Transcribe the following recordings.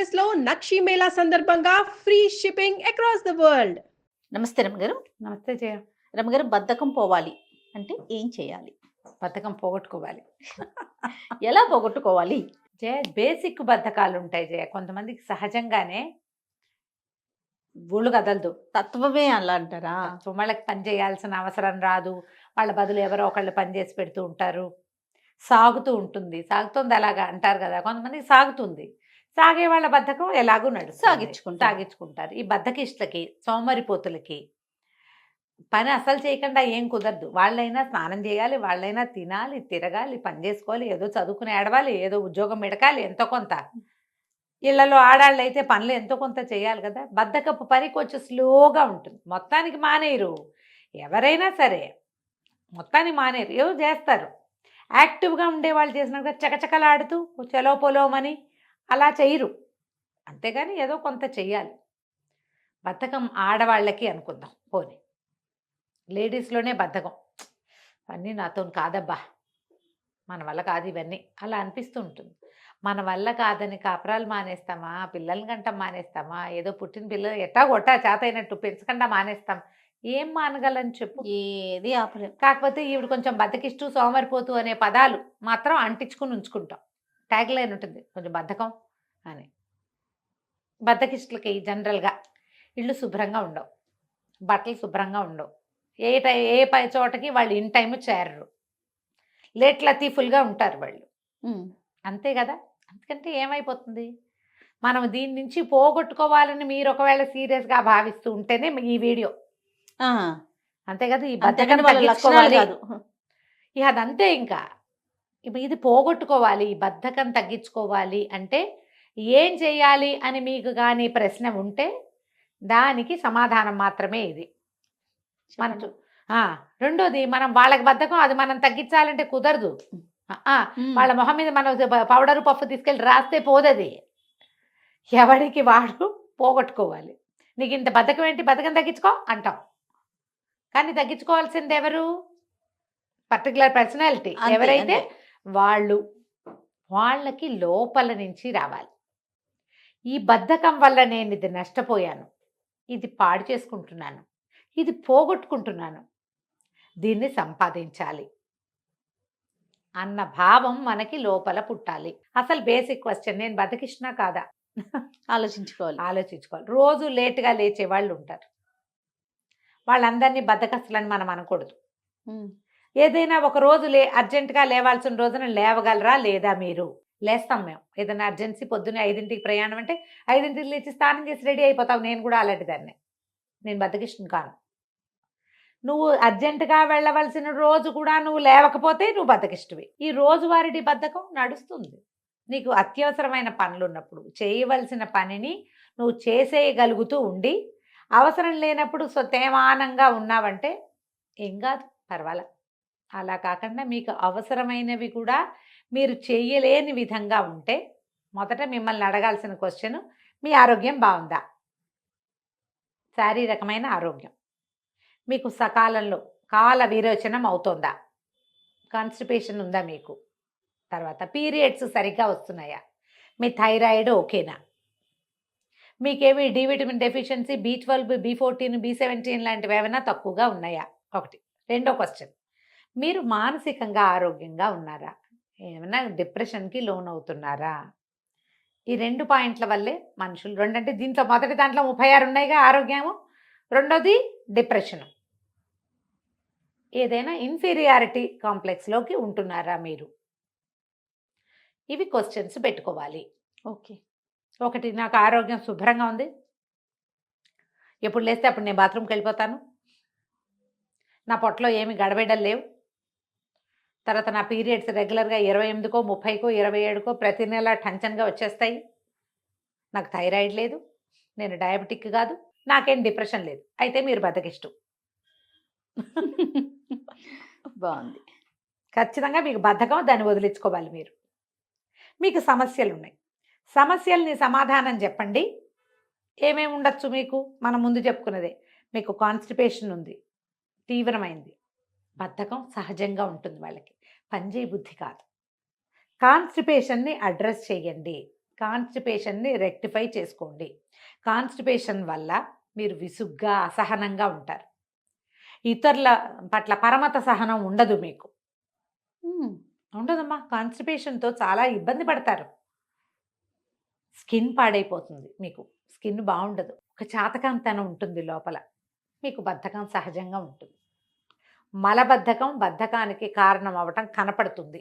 ప్యాలెస్లో నక్షి మేళా సందర్భంగా free shipping across the world నమస్తే రమ్మగారు నమస్తే జయ. రమ్మగారు బద్ధకం పోవాలి అంటే ఏం చేయాలి? బద్ధకం పోగొట్టుకోవాలి. ఎలా పోగొట్టుకోవాలి? జయ బేసిక్ బద్ధకాలు ఉంటాయి జయ. కొంతమందికి సహజంగానే ఒళ్ళు కదలదు. తత్వమే అలా అంటారా? సో వాళ్ళకి పని చేయాల్సిన అవసరం రాదు. వాళ్ళ బదులు ఎవరో ఒకళ్ళు పని చేసి పెడుతూ ఉంటారు. సాగుతూ ఉంటుంది. సాగుతుంది అలాగా అంటారు కదా. కొంతమందికి సాగుతుంది. సాగే వాళ్ళ బద్ధకం ఎలాగూ నడు సాగించుకుంటారు. సాగించుకుంటారు. ఈ బద్ధకిష్లకి సోమరిపోతులకి పని అసలు చేయకుండా ఏం కుదరదు. వాళ్ళైనా స్నానం చేయాలి వాళ్ళైనా తినాలి తిరగాలి పని చేసుకోవాలి ఏదో చదువుకుని ఏడవాలి ఏదో ఉద్యోగం ఎడకాలి ఎంతో కొంత. ఇళ్ళలో ఆడాళ్ళు అయితే పనులు ఎంతో కొంత చేయాలి కదా. బద్ధకపు పని కొంచెం స్లోగా ఉంటుంది. మొత్తానికి మానేయరు. ఎవరైనా సరే మొత్తానికి మానేరు ఏదో చేస్తారు. యాక్టివ్గా ఉండే వాళ్ళు చేసినట్టుగా చకచకలాడుతూ చలో పొలోమని అలా చేయరు. అంతేగాని ఏదో కొంత చెయ్యాలి. బద్ధకం ఆడవాళ్ళకి అనుకుందాం. పోనీ. లేడీస్లోనే బద్ధకం. అన్నీ నాతో కాదబ్బా. మన వల్ల కాదు ఇవన్నీ. అలా అనిపిస్తూ ఉంటుంది. మన వల్ల కాదని కాపురాలు మానేస్తామా? పిల్లల్ని గంట మానేస్తామా? ఏదో పుట్టిన పిల్లలు ఎట్టా కొట్టా చేత అయినట్టు పెంచకుండా మానేస్తాం. ఏం మానగలని చెప్పు. ఏది ఆపలేం. కాకపోతే ఈవిడ కొంచెం బద్దకిస్తూ సోమరిపోతూ అనే పదాలు మాత్రం అంటించుకుని ఉంచుకుంటాం. ట్యాగ్ లైన్ ఉంటుంది. కొంచెం బద్ధకం అని. బద్దకిస్టులకి జనరల్గా ఇళ్ళు శుభ్రంగా ఉండవు. బట్టలు శుభ్రంగా ఉండవు. ఏ టై ఏ పై చోటకి వాళ్ళు ఇన్ టైం చేరరు. లేట్ లతీఫుల్గా ఉంటారు వాళ్ళు. అంతే కదా? అందుకంటే ఏమైపోతుంది? మనం దీని నుంచి పోగొట్టుకోవాలని మీరు ఒకవేళ సీరియస్గా భావిస్తూ ఉంటేనే ఈ వీడియో. అంతే కదా? ఈ వాళ్ళ కాదు. ఇక అదంతే ఇంకా. ఇది పోగొట్టుకోవాలి ఈ బద్ధకం తగ్గించుకోవాలి అంటే ఏం చేయాలి అని మీకు కానీ ప్రశ్న ఉంటే దానికి సమాధానం మాత్రమే ఇది. మన రెండోది మనం వాళ్ళకి బద్ధకం అది మనం తగ్గించాలంటే కుదరదు. వాళ్ళ మొహం మీద మనం పౌడర్ పప్పు తీసుకెళ్ళి రాస్తే పోదది. ఎవడికి వాడు పోగొట్టుకోవాలి. నీకు ఇంత బద్ధకం ఏంటి? బద్ధకం తగ్గించుకో అంటాం. కానీ తగ్గించుకోవాల్సింది ఎవరు? Particular personality. ఎవరైతే. వాళ్ళు వాళ్ళకి లోపల నుంచి రావాలి. ఈ బద్ధకం వల్ల నేను ఇది నష్టపోయాను. ఇది పాడు చేసుకుంటున్నాను. ఇది పోగొట్టుకుంటున్నాను. దీన్ని సంపాదించాలి. అన్న భావం మనకి లోపల పుట్టాలి. అసలు బేసిక్ క్వశ్చన్ నేను బతికిస్తున్నా కాదా? ఆలోచించుకోవాలి. ఆలోచించుకోవాలి. రోజు లేటుగా లేచే వాళ్ళు ఉంటారు. వాళ్ళందరినీ బద్దకస్తులని మనం అనకూడదు. ఏదైనా ఒక రోజు లే అర్జెంటుగా లేవాల్సిన రోజున లేవగలరా లేదా మీరు? లేస్తాం మేము. ఏదైనా అర్జెన్సీ పొద్దున్నే ఐదింటికి ప్రయాణం అంటే ఐదింటికి లేచి స్నానం చేసి రెడీ అయిపోతావు. నేను కూడా అలాంటి దాన్ని. నేను బద్దకిష్టం కాను. నువ్వు అర్జెంటుగా వెళ్ళవలసిన రోజు కూడా నువ్వు లేవకపోతే నువ్వు బద్దకిష్టవి. ఈ రోజువారీ బద్ధకం నడుస్తుంది. నీకు అత్యవసరమైన పనులు ఉన్నప్పుడు చేయవలసిన పనిని నువ్వు చేసేయగలుగుతూ ఉండి అవసరం లేనప్పుడు సో తేమానంగా ఉన్నావంటే ఏం కాదు పర్వాలేదు అలా కాకుండా మీకు అవసరమైనవి కూడా మీరు చేయలేని విధంగా ఉంటే మొదట మిమ్మల్ని అడగాల్సిన క్వశ్చన్ మీ ఆరోగ్యం బాగుందా? శారీరకమైన ఆరోగ్యం. మీకు సకాలంలో కాల విరోచనం అవుతోందా? కాన్స్టిపేషన్ ఉందా మీకు? తర్వాత పీరియడ్స్ సరిగ్గా వస్తున్నాయా? మీ థైరాయిడ్ ఓకేనా? మీకేమి D vitamin deficiency B twelve B fourteen B seventeen లాంటివి ఏమైనా తక్కువగా ఉన్నాయా? ఒకటి. రెండో క్వశ్చన్. మీరు మానసికంగా ఆరోగ్యంగా ఉన్నారా? ఏమైనా డిప్రెషన్కి లోన్ అవుతున్నారా ఈ రెండు పాయింట్ల వల్లే మనుషులు రెండంటే దీంట్లో మొదటి దాంట్లో ముప్పై ఆరు ఉన్నాయిగా ఆరోగ్యము రెండోది డిప్రెషన్. ఏదైనా ఇన్ఫీరియారిటీ కాంప్లెక్స్లోకి ఉంటున్నారా మీరు? ఇవి క్వశ్చన్స్ పెట్టుకోవాలి. ఓకే. ఒకటి నాకు ఆరోగ్యం శుభ్రంగా ఉంది. ఎప్పుడు లేస్తే అప్పుడు నేను బాత్రూమ్కి వెళ్ళిపోతాను. నా పొట్టలో ఏమి గడబిడలు లేవు. తర్వాత నా పీరియడ్స్ రెగ్యులర్గా ఇరవై ఎనిమిదికో ముప్పైకో ఇరవై ఏడుకో ప్రతి నెల టెన్షన్గా వచ్చేస్తాయి. నాకు థైరాయిడ్ లేదు. నేను డయాబెటిక్ కాదు. నాకేం డిప్రెషన్ లేదు. అయితే మీరు బతకిష్టం. బాగుంది ఖచ్చితంగా మీకు బద్ధకం దాన్ని వదిలించుకోవాలి మీరు. మీకు సమస్యలు ఉన్నాయి సమస్యల్ని సమాధానం చెప్పండి. ఏమేమి ఉండొచ్చు మీకు? మనం ముందు చెప్పుకున్నదే. మీకు కాన్స్టిపేషన్ ఉంది. తీవ్రమైంది. బద్ధకం సహజంగా ఉంటుంది వాళ్ళకి. పనిచేయ బుద్ధి కాదు. కాన్స్టిపేషన్ని అడ్రస్ చేయండి. కాన్స్టిపేషన్ని రెక్టిఫై చేసుకోండి. కాన్స్టిపేషన్ వల్ల మీరు విసుగ్గా అసహనంగా ఉంటారు. ఇతరుల పట్ల పరమత సహనం ఉండదు మీకు. మ్మ్. ఉండదమ్మా. కాన్స్టిపేషన్తో చాలా ఇబ్బంది పడతారు. స్కిన్ పాడైపోతుంది మీకు. స్కిన్ బాగుండదు. ఒక చాతకంతనం ఉంటుంది లోపల. మీకు బద్ధకం సహజంగా ఉంటుంది. మలబద్ధకం బద్ధకానికి కారణం అవ్వటం కనపడుతుంది.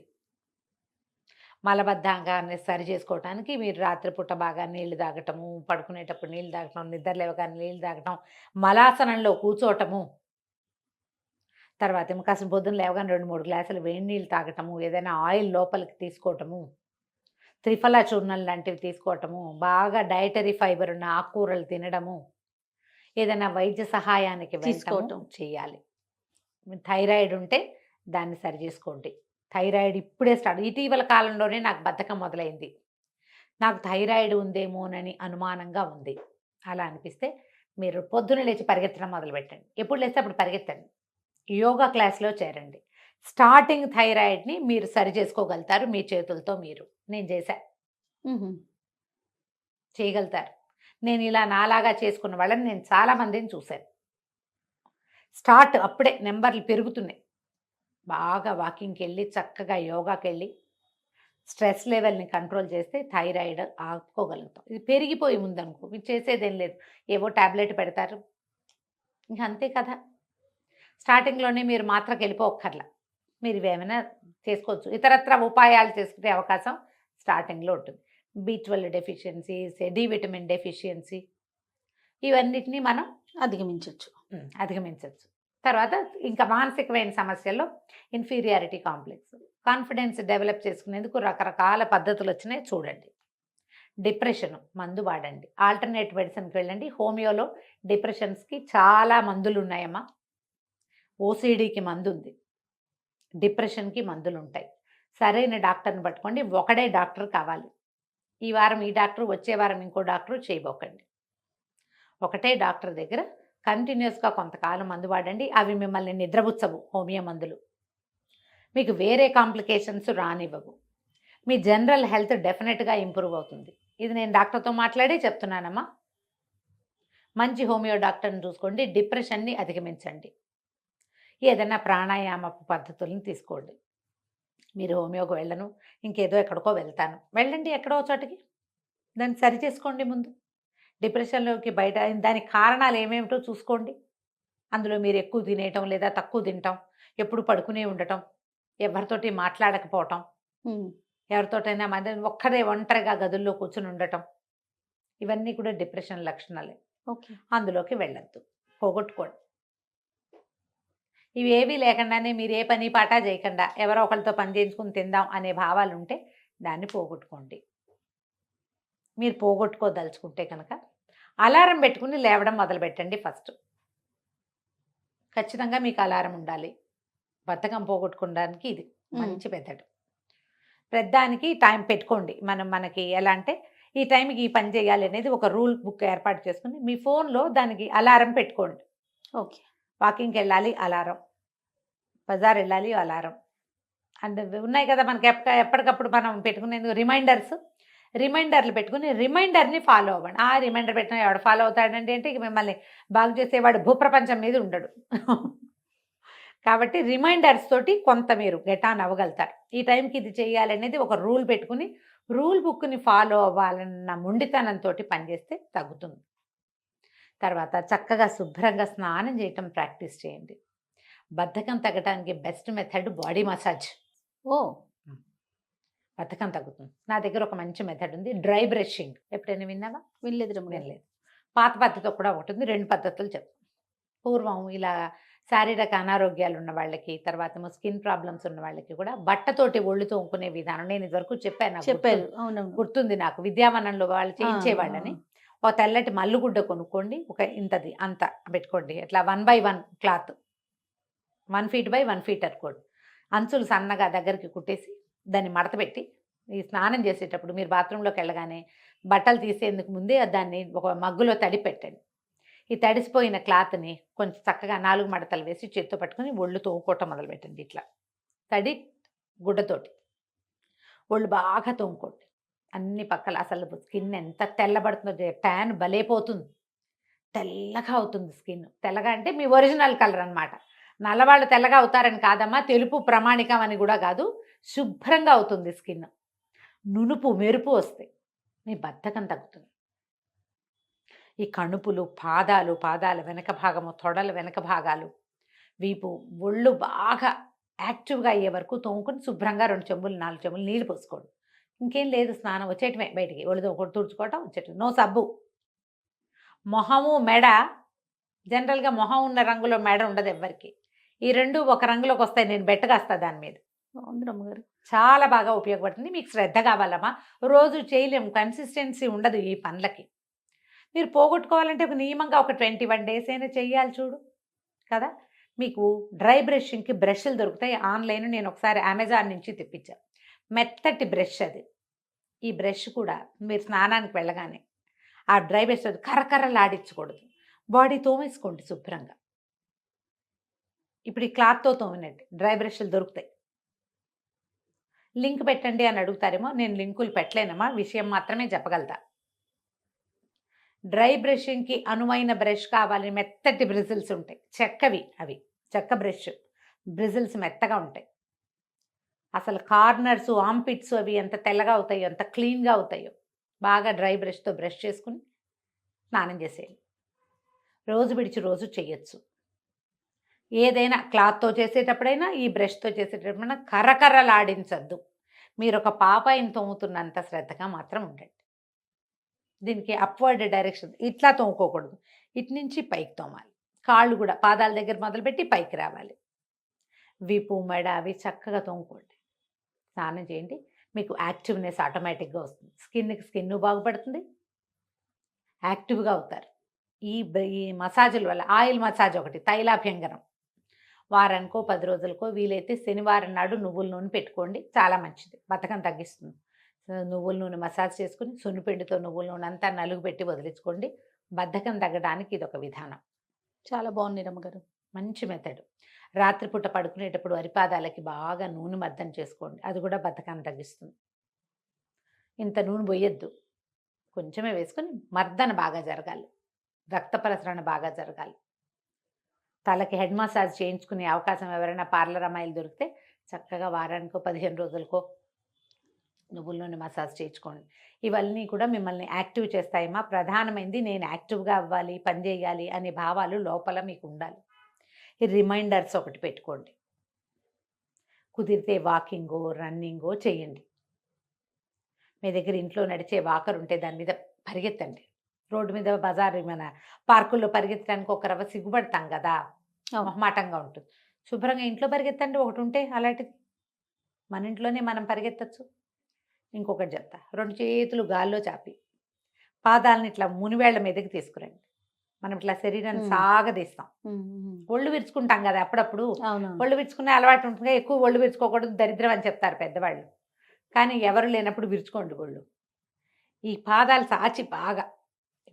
మలబద్ధకాన్ని సరి చేసుకోవటానికి మీరు రాత్రిపూట బాగా నీళ్ళు తాగటము పడుకునేటప్పుడు నీళ్ళు తాగటం నిద్ర లేవగానే నీళ్ళు తాగటం మలాసనంలో కూర్చోవటము. తర్వాత ఏమో కాస్త పొద్దున్న లేవగానే రెండు మూడు గ్లాసులు వేడి నీళ్ళు తాగటము ఏదైనా ఆయిల్ లోపలికి తీసుకోవటము. త్రిఫలా చూర్ణం లాంటివి తీసుకోవటము బాగా డైటరీ ఫైబర్ ఉన్న ఆకుకూరలు తినడము ఏదైనా వైద్య సహాయానికి. తీసుకోవటం. చేయాలి. థైరాయిడ్ ఉంటే దాన్ని సరి చేసుకోండి. థైరాయిడ్ ఇప్పుడే స్టార్ట్ ఇటీవల కాలంలోనే నాకు బద్ధకం మొదలైంది. నాకు థైరాయిడ్ ఉందేమోనని అనుమానంగా ఉంది. అలా అనిపిస్తే మీరు పొద్దున లేచి పరిగెత్తడం మొదలు పెట్టండి ఎప్పుడు లేస్తే అప్పుడు పరిగెత్తండి. యోగా క్లాస్లో చేరండి. స్టార్టింగ్ థైరాయిడ్ని మీరు సరి చేసుకోగలుగుతారు మీ చేతులతో మీరు. నేను చేశా. చేయగలుగుతారు. నేను ఇలా నాలాగా చేసుకున్న వాళ్ళని నేను చాలా మందిని చూశాను. స్టార్ట్ అప్పుడే నెంబర్లు పెరుగుతున్నాయి. బాగా వాకింగ్కి వెళ్ళి చక్కగా యోగాకి వెళ్ళి స్ట్రెస్ లెవెల్ని కంట్రోల్ చేస్తే థైరాయిడ్ ఆపుకోగలుగుతాం. ఇది పెరిగిపోయి ఉందనుకో మీరు చేసేదేం లేదు. ఏవో ట్యాబ్లెట్ పెడతారు. ఇంకా అంతే కదా. స్టార్టింగ్లోనే మీరు మాత్రకి వెళ్ళిపోక్కర్లా మీరు ఇవేమైనా చేసుకోవచ్చు. ఇతరత్ర ఉపాయాలు చేసుకునే అవకాశం స్టార్టింగ్లో ఉంటుంది. B twelve deficiency D vitamin deficiency ఇవన్నిటిని మనం అధిగమించవచ్చు అధిగమించవచ్చు తర్వాత ఇంకా మానసికమైన సమస్యల్లో ఇన్ఫీరియారిటీ కాంప్లెక్స్ కాన్ఫిడెన్స్ డెవలప్ చేసుకునేందుకు రకరకాల పద్ధతులు వచ్చినాయి చూడండి. డిప్రెషన్ మందు వాడండి. ఆల్టర్నేట్ మెడిసిన్కి వెళ్ళండి. హోమియోలో డిప్రెషన్స్కి చాలా మందులు ఉన్నాయమ్మా ఓసిడీకి మందు ఉంది డిప్రెషన్కి మందులు ఉంటాయి సరైన డాక్టర్ని పట్టుకోండి. ఒకడే డాక్టర్ కావాలి. ఈ వారం ఈ డాక్టర్ వచ్చే వారం ఇంకో డాక్టర్ చేయబోకండి. ఒకటే డాక్టర్ దగ్గర కంటిన్యూస్గా కొంతకాలం మందు వాడండి అవి మిమ్మల్ని నిద్రపుచ్చవు. హోమియో మందులు. మీకు వేరే కాంప్లికేషన్స్ రానివ్వవు. మీ జనరల్ హెల్త్ డెఫినెట్గా ఇంప్రూవ్ అవుతుంది. ఇది నేను డాక్టర్తో మాట్లాడే చెప్తున్నానమ్మా. మంచి హోమియో డాక్టర్ని చూసుకోండి. డిప్రెషన్ని అధిగమించండి. ఏదైనా ప్రాణాయామ పద్ధతులను తీసుకోండి. మీరు హోమియోకి వెళ్ళను. ఇంకేదో ఎక్కడికో వెళ్తాను. వెళ్ళండి ఎక్కడో చోటికి. దాన్ని సరి చేసుకోండి ముందు. డిప్రెషన్లోకి బయట దానికి కారణాలు ఏమేమిటో చూసుకోండి. అందులో మీరు ఎక్కువ తినేయటం లేదా తక్కువ తినటం ఎప్పుడు పడుకునే ఉండటం ఎవరితోటి మాట్లాడకపోవటం. ఎవరితోటైనా మధ్య ఒక్కరే ఒంటరిగా గదుల్లో కూర్చుని ఉండటం ఇవన్నీ కూడా డిప్రెషన్ లక్షణాలే. ఓకే. అందులోకి వెళ్ళొద్దు. పోగొట్టుకోండి. ఇవి ఏవీ లేకుండానే మీరు ఏ పని పాట చేయకుండా ఎవరో ఒకరితో పని చేయించుకుని తిందాం అనే భావాలు ఉంటే దాన్ని పోగొట్టుకోండి. మీరు పోగొట్టుకోదలుచుకుంటే కనుక అలారం పెట్టుకుని లేవడం మొదలు పెట్టండి ఫస్ట్. ఖచ్చితంగా మీకు అలారం ఉండాలి. బద్ధకం పోగొట్టుకోవడానికి ఇది మంచి మెథడ్. పెద్దానికి టైం పెట్టుకోండి. మనం మనకి ఎలా అంటే ఈ టైంకి ఈ పని చేయాలి అనేది ఒక రూల్ బుక్ ఏర్పాటు చేసుకుని మీ ఫోన్లో దానికి అలారం పెట్టుకోండి. ఓకే. వాకింగ్కి వెళ్ళాలి అలారం. బజార్ వెళ్ళాలి అలారం. అండ్ ఉన్నాయి కదా మనకి ఎప్ప ఎప్పటికప్పుడు మనం పెట్టుకునేందుకు రిమైండర్స్. రిమైండర్లు పెట్టుకుని రిమైండర్ని ఫాలో అవ్వండి. ఆ రిమైండర్ పెట్టిన ఎవడు ఫాలో అవుతాడంటే అంటే ఇక మిమ్మల్ని బాగు చేసేవాడు భూప్రపంచం మీద ఉండడు. కాబట్టి రిమైండర్స్ తోటి కొంత మీరు గెటాన్ అవ్వగలుగుతారు. ఈ టైంకి ఇది చేయాలనేది ఒక రూల్ పెట్టుకుని రూల్ బుక్ని ఫాలో అవ్వాలన్న మొండితనంతో పనిచేస్తే తగ్గుతుంది. తర్వాత చక్కగా శుభ్రంగా స్నానం చేయటం ప్రాక్టీస్ చేయండి. బద్ధకం తగ్గడానికి బెస్ట్ మెథడ్ బాడీ మసాజ్. ఓ! బద్ధకం తగ్గుతుంది. నా దగ్గర ఒక మంచి మెథడ్ ఉంది డ్రై బ్రషింగ్ ఎప్పుడైనా విన్నావా? వినలేదు. వినలేదు. పాత పద్ధతి కూడా ఒకటి ఉంది రెండు పద్ధతులు చెప్తాను పూర్వం ఇలా శారీరక అనారోగ్యాలు ఉన్న వాళ్ళకి తర్వాత స్కిన్ ప్రాబ్లమ్స్ ఉన్న వాళ్ళకి కూడా బట్టతోటి ఒళ్ళు తోముకునే విధానం నేను ఇదివరకు చెప్పాను చెప్పారు గుర్తుంది. అవునవును. గుర్తుంది నాకు. విద్యావనంలో వాళ్ళు చేయించేవాళ్ళని. ఒక తెల్లటి మల్లుగుడ్డ కొనుక్కోండి ఒక ఇంతది అంత పెట్టుకోండి. ఇట్లా one by one cloth one feet by one feet అనుకోండి అంచులు సన్నగా దగ్గరికి కుట్టేసి దాన్ని మడత పెట్టి ఈ స్నానం చేసేటప్పుడు మీరు బాత్రూంలోకి వెళ్ళగానే బట్టలు తీసేందుకు ముందే దాన్ని ఒక మగ్గులో తడి పెట్టండి ఈ తడిసిపోయిన క్లాత్ని కొంచెం చక్కగా నాలుగు మడతలు వేసి చేత్తో పట్టుకొని ఒళ్ళు తోముకోవటం మొదలు పెట్టండి ఇట్లా. తడి గుడ్డతోటి. ఒళ్ళు బాగా తోముకోండి. అన్ని పక్కల అసలు స్కిన్ ఎంత తెల్లబడుతుందో ట్యాన్ భలేపోతుంది తెల్లగా అవుతుంది స్కిన్. తెల్లగా అంటే మీ ఒరిజినల్ కలర్ అనమాట నల్లవాళ్ళు తెల్లగా అవుతారని కాదమ్మా తెలుపు ప్రమాణికం అని కూడా కాదు. శుభ్రంగా అవుతుంది స్కిన్. నునుపు మెరుపు వస్తాయి మీ బద్ధకం తగ్గుతుంది. ఈ కణుపులు పాదాలు పాదాల వెనక భాగము తొడల వెనక భాగాలు వీపు ఒళ్ళు బాగా యాక్టివ్గా అయ్యే వరకు తోముకుని శుభ్రంగా రెండు చెంబులు నాలుగు చెంబులు నీళ్ళు పోసుకోండి ఇంకేం లేదు స్నానం వచ్చేటమే బయటికి. ఒళ్ళు తోముకొని తుడుచుకోవటం వచ్చేటం నో సబ్బు. మొహము మెడ జనరల్గా మొహం ఉన్న రంగులో మెడ ఉండదు ఎవ్వరికి. ఈ రెండు ఒక రంగులోకి వస్తాయి నేను బెట్టగాస్తా దాని మీద. బాగుంది రమ్మగారు. చాలా బాగా ఉపయోగపడుతుంది. మీకు శ్రద్ధ కావాలమ్మా. రోజు చేయలేము కన్సిస్టెన్సీ ఉండదు ఈ పనులకి. మీరు పోగొట్టుకోవాలంటే ఒక నియమంగా ఒక ట్వంటీ వన్ డేస్ అయినా చెయ్యాలి చూడు. కదా? మీకు డ్రై బ్రషింగ్కి బ్రష్లు దొరుకుతాయి. ఆన్లైన్ నేను ఒకసారి అమెజాన్ నుంచి తెప్పించాను మెత్తటి బ్రష్ అది. ఈ బ్రష్ కూడా మీరు స్నానానికి వెళ్ళగానే ఆ డ్రై బ్రష్ అది కరకరలాడించకూడదు. బాడీ తోమేసుకోండి శుభ్రంగా. ఇప్పుడు ఈ క్లాత్తో తోమినట్టు డ్రై బ్రష్లు దొరుకుతాయి. లింక్ పెట్టండి అని అడుగుతారేమో నేను లింకులు పెట్టలేనమ్మా విషయం మాత్రమే చెప్పగలుగుతా. డ్రై బ్రషింగ్కి అనువైన బ్రష్ కావాలి మెత్తటి బ్రిజిల్స్ ఉంటాయి. చెక్కవి అవి చెక్క బ్రష్. బ్రిజిల్స్ మెత్తగా ఉంటాయి. అసలు కార్నర్స్ ఆంపిట్స్ అవి ఎంత తెల్లగా అవుతాయో ఎంత క్లీన్గా అవుతాయో బాగా డ్రై బ్రష్తో బ్రష్ చేసుకుని స్నానం చేసేయాలి. రోజు విడిచి రోజు చేయొచ్చు ఏదైనా క్లాత్తో చేసేటప్పుడైనా ఈ బ్రష్తో చేసేటప్పుడైనా కరకరలాడించద్దు. మీరు ఒక పాపాయిని తోముతున్నంత శ్రద్ధగా మాత్రం ఉండండి. దీనికి అప్వర్డ్ డైరెక్షన్ ఇట్లా తోముకోకూడదు. ఇటు నుంచి పైకి తోమాలి. కాళ్ళు కూడా పాదాల దగ్గర మొదలుపెట్టి పైకి రావాలి. వీపు మెడ అవి చక్కగా తోముకోండి. స్నానం చేయండి. మీకు యాక్టివ్నెస్ ఆటోమేటిక్గా వస్తుంది. స్కిన్కి స్కిన్ బాగుపడుతుంది. యాక్టివ్గా అవుతారు. ఈ ఈ మసాజుల వల్ల ఆయిల్ మసాజ్ ఒకటి తైలాభ్యంగనం. వారానికో పది రోజులకో వీలైతే శనివారం నాడు నువ్వుల నూనె పెట్టుకోండి. చాలా మంచిది. బతకం తగ్గిస్తుంది. నువ్వుల నూనె మసాజ్ చేసుకుని సున్నిపిండితో నువ్వుల నూనె అంతా నలుగు పెట్టి వదిలించుకోండి. బద్ధకం తగ్గడానికి ఇది ఒక విధానం. చాలా బాగుంది రమ్మగారు మంచి మెథడ్. రాత్రిపూట పడుకునేటప్పుడు అరిపాదాలకి బాగా నూనె మర్దన చేసుకోండి. అది కూడా బద్ధకాన్ని తగ్గిస్తుంది. ఇంత నూనె పోయొద్దు కొంచెమే వేసుకొని మర్దన బాగా జరగాలి. రక్త ప్రసరణ బాగా జరగాలి. తలకి హెడ్ మసాజ్ చేయించుకునే అవకాశం ఎవరైనా పార్లర్ అమ్మాయిలు దొరికితే చక్కగా వారానికో పదిహేను రోజులకో నువ్వుల నూనె మసాజ్ చేయించుకోండి. ఇవన్నీ కూడా మిమ్మల్ని యాక్టివ్ చేస్తాయమ్మా. ప్రధానమైంది నేను యాక్టివ్గా అవ్వాలి పని చేయాలి అనే భావాలు లోపల మీకు ఉండాలి. ఈ రిమైండర్స్ ఒకటి పెట్టుకోండి. కుదిరితే వాకింగో రన్నింగో చేయండి. మీ దగ్గర ఇంట్లో నడిచే వాకర్ ఉంటే దాని మీద పరిగెత్తండి. రోడ్డు మీద బజార్ మన పార్కుల్లో పరిగెత్తడానికి ఒక రవ్వ సిగ్గుపడతాం కదా. మొహమాటంగా ఉంటుంది. శుభ్రంగా ఇంట్లో పరిగెత్తండి ఒకటి ఉంటే అలాంటిది. మన ఇంట్లోనే మనం పరిగెత్తచ్చు. ఇంకొకటి చెప్తా. రెండు చేతులు గాల్లో చాపి. పాదాలను ఇట్లా మునివేళ్ళ మీదకి తీసుకురండి. మనం ఇట్లా శరీరాన్ని. సాగదీస్తాం. ఒళ్ళు విరుచుకుంటాం కదా అప్పుడప్పుడు. ఒళ్ళు విరుచుకునే అలవాటు ఉంటుంది ఎక్కువ ఒళ్ళు విరుచుకోకూడదు దరిద్రం అని చెప్తారు పెద్దవాళ్ళు. కానీ ఎవరు లేనప్పుడు విరుచుకోండి ఒళ్ళు. ఈ పాదాలు సాచి బాగా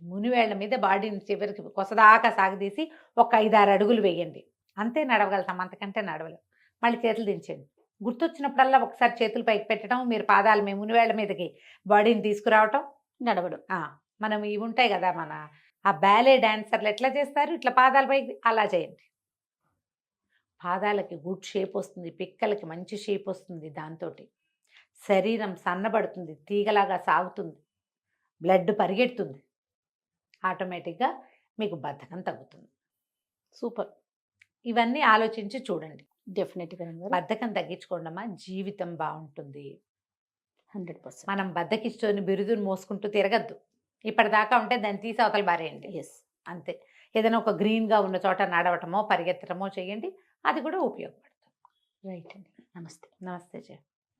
మునివేళ్ళ మీద బాడీని చివరికి కొసదాకా సాగదీసి ఒక ఐదారు అడుగులు వేయండి. అంతే నడవగలుగుతాం అంతకంటే నడవలేం. మళ్ళీ చేతులు దించండి. గుర్తొచ్చినప్పుడల్లా ఒకసారి చేతులు పైకి పెట్టడం మీరు పాదాలు మీ మునివేళ్ళ మీదకి బాడీని తీసుకురావటం నడవడం. మనం ఇవి ఉంటాయి కదా మన ఆ బ్యాలే డాన్సర్లు ఎట్లా చేస్తారు? ఇట్లా పాదాలపై అలా చేయండి. పాదాలకి గుడ్ షేప్ వస్తుంది పిక్కలకి మంచి షేప్ వస్తుంది దాంతో శరీరం సన్నబడుతుంది తీగలాగా సాగుతుంది. బ్లడ్ పరిగెడుతుంది. ఆటోమేటిక్గా మీకు బద్ధకం తగ్గుతుంది. సూపర్. ఇవన్నీ ఆలోచించి చూడండి. డెఫినెట్గా బద్ధకం తగ్గించుకోండమ్మా జీవితం బాగుంటుంది. Hundred percent. మనం బద్దకిస్తూని బిరుదుని మోసుకుంటూ తిరగద్దు. ఇప్పటిదాకా ఉంటే దాన్ని తీసి అవతల బారేయండి. ఎస్. అంతే. ఏదైనా ఒక గ్రీన్గా ఉన్న చోట నడవటమో పరిగెత్తడమో చేయండి. అది కూడా ఉపయోగపడుతుంది. రైట్ అండి. నమస్తే. నమస్తే జయ